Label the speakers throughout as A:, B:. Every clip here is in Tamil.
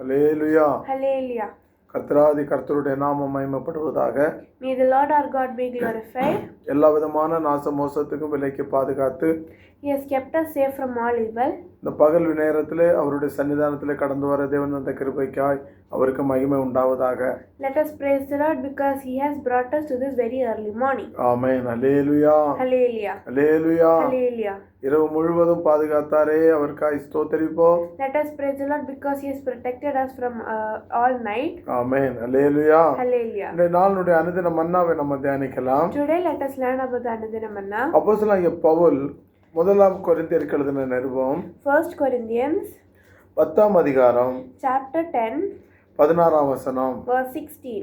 A: Alleluia
B: Hallelujah.
A: கர்த்தராதி கர்த்தருடைய நாமம் மகிமைப்படுவதாக
B: May the Lord our God be glorified.
A: எல்லா விதமான நாச மோசத்துக்கும் விலைக்கு பாதுகாத்து
B: He has kept us safe from all evil.
A: இந்த பகல் நேரத்திலே அவருடைய சன்னிதானத்திலே கடந்து வர தேவன் அந்த கிருபைக்காய் அவருக்கு மகிமை உண்டாவதாக
B: Let us praise the Lord because He has brought us to this very early morning.
A: Amen hallelujah
B: Hallelujah.
A: Alleluia
B: Hallelujah.
A: இரவு முழுவதும் பாதுகாத்தாரே அவருக்காய் ஸ்தோத்தரிப்போம்
B: Let us praise the Lord because He has protected us from uh, all night.
A: Amen hallelujah
B: Hallelujah.
A: இந்த நாளுடைய அனுதின மன்னாவை நம்ம தியானிக்கலாம்
B: Today let us learn about the Anudinamanna.
A: அப்போஸ்தலனாகிய பவுல் முதலாம் கொரிந்தியருக்கு எழுதின நிருபம்.
B: First Corinthians
A: பத்தாம் அதிகாரம்.
B: chapter 10
A: பதினாறாம் வசனம்.
B: 16.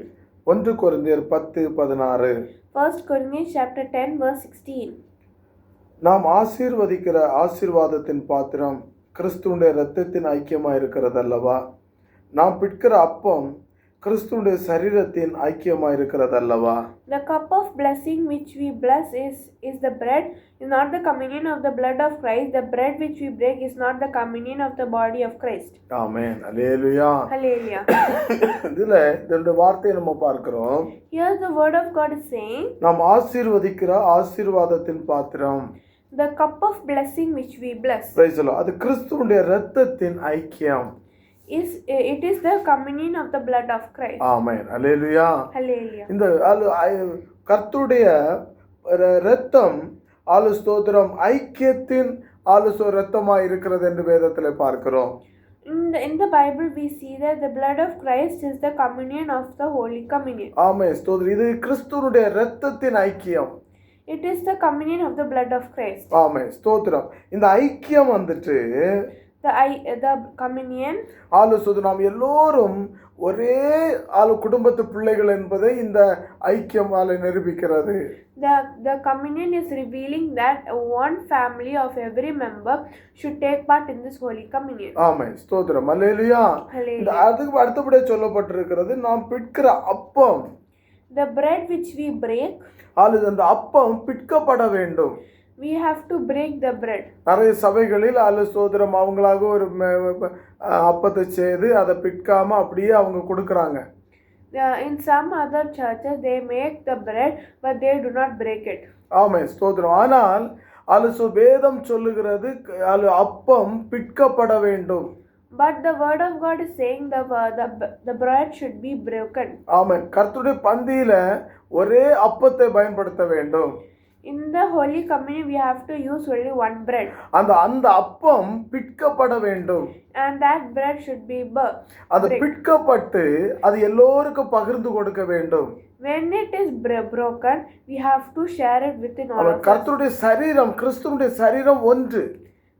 A: ஒன்று கொரிந்தியர் பத்து பதினாறு.
B: First Corinthians chapter 10 verse 16.
A: நாம் ஆசீர்வதிக்கிற ஆசீர்வாதத்தின் பாத்திரம் கிறிஸ்துவுடைய இரத்தத்தின் ஐக்கியமா இருக்கிறது அல்லவா நாம் பிட்கிற அப்பம் கிறிஸ்துவுடைய சரீரத்தின் ஐக்கியமா இருக்கிறது அல்லவா
B: The cup of blessing which we bless is, is the bread, is not the communion of the blood of Christ. The bread which we break is not the communion of the body of Christ.
A: Amen hallelujah
B: Hallelujah.
A: இதுல இதனுடைய வார்த்தையை நம்ம பார்க்கிறோம்
B: Here the word of God is saying,
A: நாம் ஆசீர்வதிக்கிற ஆசீர்வாதத்தின் பாத்திரம்
B: the cup of blessing which we bless
A: Praise the Lord. அது கிறிஸ்துவுடைய இரத்தத்தின் ஐக்கியம்
B: is it is the communion of the blood of Christ.
A: Amen hallelujah
B: Hallelujah.
A: இந்த கர்த்தருடைய இரத்தம் ஆளு ஸ்தோத்திரம் ஐக்கியத்தின் ஆலுசோ இரத்தமாய் இருக்கிறது என்று வேதத்தில் பார்க்கிறோம்
B: In the, in the Bible, we see that the blood of Christ is the communion of the Holy Communion.
A: Amen ஸ்தோத்திரம் இது கிறிஸ்துவனுடைய இரத்தத்தின் ஐக்கியம்
B: It is the communion of the blood of Christ.
A: ஆமே ஸ்தோத்திரம் இந்த ஐக்கியம் வந்துட்டு
B: The I, the communion
A: ஆலோசது நாம் எல்லோரும் ஒரே ஆளு குடும்பத்து பிள்ளைகள் என்பதை இந்த ஐக்கியம் ஆளை நிரூபிக்கிறது
B: The, the communion is revealing that one family of every member should take part in this Holy Communion.
A: Amen ஸ்தோத்திரம் அல்லேலுயா இந்த. அதுக்கு அடுத்தபடியே சொல்லப்பட்டிருக்கிறது நாம் பிட்கிற அப்பம்
B: The bread which we break,
A: ஆளு அந்த அப்பம் பிட்கப்பட வேண்டும்
B: we have to break the bread.
A: நிறைய சபைகளில் ஆளு சோதரம் அவங்களாக ஒரு அப்பத்தை செய்து அதை பிட்காம அப்படியே அவங்க கொடுக்குறாங்க
B: in some other churches, they make the bread, but they do not break it.
A: ஆமே ஸ்தோத்திரம் ஆனால் அலுசு வேதம் சொல்லுகிறது அலு அப்பம் பிட்கப்பட வேண்டும்
B: But the word of God is saying the, the, the bread should be broken.
A: ஆமென் கர்த்தருடைய பந்தியில ஒரே அப்பத்தை பயன்படுத்த வேண்டும்
B: The Holy Communion, we have to use only one bread,
A: அந்த அந்த அப்பம் பிட்கப்பட வேண்டும்
B: and that bread should be burnt.
A: அது பிட்கப்பட்டு அது எல்லோருக்கும் பகிர்ந்து கொடுக்க வேண்டும்
B: When it is bro- broken, we have to share it within all
A: அவர். கர்த்தருடைய சரீரம் கிறிஸ்துவனுடைய சரீரம் ஒன்று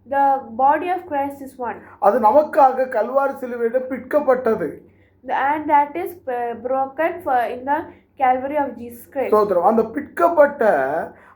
B: The body of Christ is one,
A: அது நமக்காக Kalvari சிலுவையிடம் பிட்கப்பட்டது
B: and that is uh, broken for in the Calvary of Jesus Christ.
A: ஸ்தோத்திரம் அந்த பிட்கப்பட்ட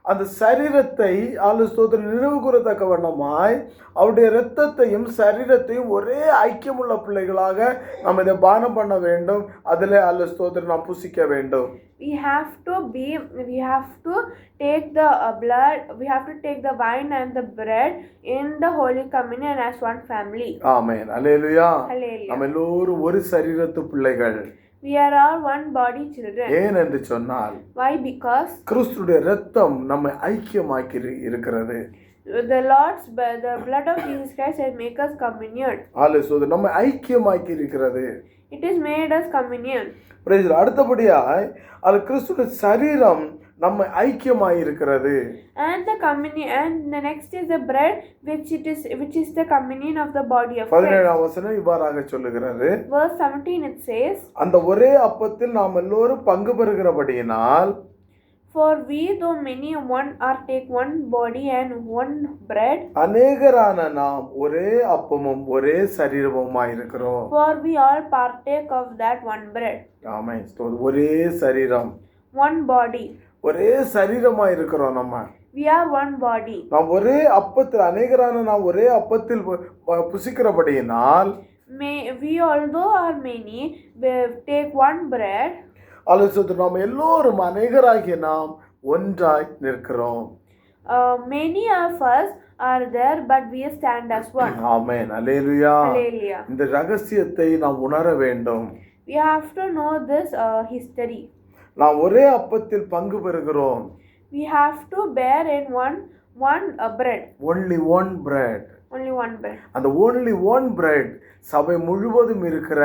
A: அந்த சரீரத்தை ஆளு ஸ்தோத்திரம் நினைவு கூறத்தக்க வண்ணமாய் அவருடைய இரத்தத்தையும் சரீரத்தையும் ஒரே ஐக்கியமுள்ள பிள்ளைகளாக நம்ம இதை பானம் பண்ண வேண்டும் அதில் ஆளு ஸ்தோத்திரம் நாம் புசிக்க வேண்டும்
B: We have to be, we have to take the uh, blood, we have to take the wine and the bread in the Holy Communion as one family.
A: ஆமென் அல்லேலுயா
B: Hallelujah.
A: நம்ம எல்லோரும் ஒரு சரீரத்து பிள்ளைகள்
B: We are all one body children.
A: ஏன் என்று சொன்னால்
B: Why? Because
A: கிறிஸ்துடைய இரத்தம் நம்மை ஐக்கியமாக்கி இரு- இருக்கிறது
B: the Lord's, b- the blood of Jesus Christ has made us communion.
A: ஆளு ஸ்தோத்திரம் நம்மை ஐக்கியமாக்கி இருக்கிறது
B: It has made us communion.
A: Praise the Lord. அடுத்தபடியாய் அது கிறிஸ்துடைய சரீரம் நம்மை ஐக்கியமாய் இருக்கிறது
B: And the communion, and the next is the bread, which it is, which is the communion of the body of Christ.
A: பதினேழாம் வசனம் இவ்வாறாக சொல்லுகிறது
B: Verse 17 it says,
A: அந்த ஒரே அப்பத்தில் நாம் எல்லோரும் பங்கு பெறுகிறபடியினால்
B: For we, though many, one are take one body and one bread,
A: அநேகரான நாம் ஒரே அப்பமும் ஒரே சரீரமுமாய் இருக்கிறோம்
B: for we all partake of that one bread,
A: ஆமை ஒரே சரீரம்
B: one body.
A: ஒரே சரீரமாய் இருக்கிறோம் நம்ம
B: We are one body.
A: நாம் ஒரே அப்பத்தில் அநேகரான நாம் ஒரே அப்பத்தில் புசிக்கிறபடியினால்
B: May we, although are many, take one bread,
A: ஆலோசனை நாம் எல்லோரும் அநேகராகிய நாம் ஒன்றாய் நிற்கிறோம்
B: uh, many of us are there, but we stand as one.
A: ஆமென் அல்லேலுயா. இந்த ரகசியத்தை நாம் உணர வேண்டும்
B: We have to know this uh, history.
A: நாம் ஒரே அப்பத்தில் பங்கு பெறுகிறோம்
B: We have to bear in one one uh, bread,
A: only one bread
B: only one bread.
A: அந்த ஒன்லி ஒன் பிரெட் சபை முழுவதும் இருக்கிற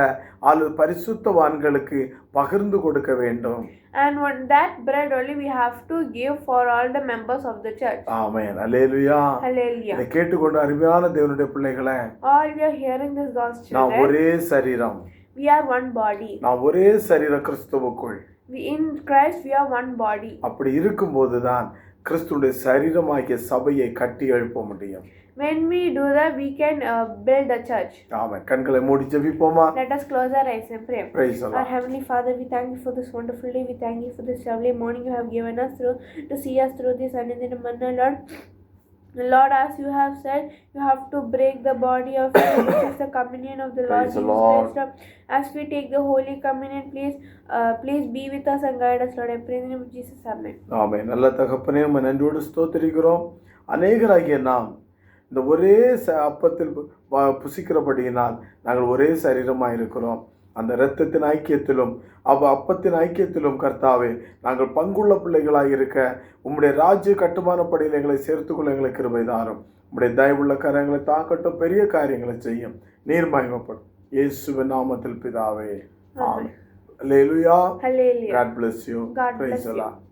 A: அல்லது பரிசுத்தவான்களுக்கு பகிர்ந்து கொடுக்க வேண்டும்
B: And one that bread only we have to give for all the members of the church.
A: ஆமென் அல்லேலுயா
B: Hallelujah.
A: இதை கேட்டுக்கொண்டு அருமையான தேவனுடைய பிள்ளைகளே
B: All you are hearing this gospel, children,
A: ஒரே சரீரம்
B: we are one body.
A: நாம் ஒரே சரீர கிறிஸ்துவுக்குள்
B: In Christ, we are one body.
A: அப்படி இருக்கும்போது தான் கிறிஸ்துடைய சரீரமாகிய சபையை கட்டி எழுப்ப முடியும்
B: When we do that, we can uh, build a church.
A: ஆமென் கண்களை மூடி ஜெபிப்போமா
B: Let us close our eyes and pray.
A: Praise the
B: Our. Heavenly Father, we thank you for this wonderful day. We thank you for this lovely morning you have given us through to see us through this Anandina Manna, Lord. Lord, as you have said, you have to break the body of Christ, which is the communion of the Lord Jesus. Christ. As we take the Holy Communion, please, uh, please be with us and guide us, Lord. I pray in the name of Jesus. Amen.
A: ஆமே நல்ல தகப்பனே உம்மை நன்றியோடு ஸ்தோத்திரிக்கிறோம் அநேகராகிய நாம் இந்த ஒரே ச அப்பத்தில் புசிக்கிறபடியினால் நாங்கள் ஒரே சரீரமாக இருக்கிறோம் அந்த இரத்தத்தின் ஐக்கியத்திலும் அவ அப்பத்தின் ஐக்கியத்திலும் கர்த்தாவே நாங்கள் பங்குள்ள பிள்ளைகளாக இருக்க உம்முடைய ராஜ்ய கட்டுமான படையில் எங்களை சேர்த்துக்கொள்ள எங்களுக்கு கிருபை தாரும். உம்முடைய தயவுள்ள கரங்களை தாக்கட்டும் பெரிய காரியங்களை செய்யும். நீர் மகிமைப்படும். இயேசுவின் நாமத்தில் பிதாவே. ஆமென். அல்லேலூயா
B: Hallelujah.
A: God bless you.
B: God
A: Praise
B: bless
A: the
B: you.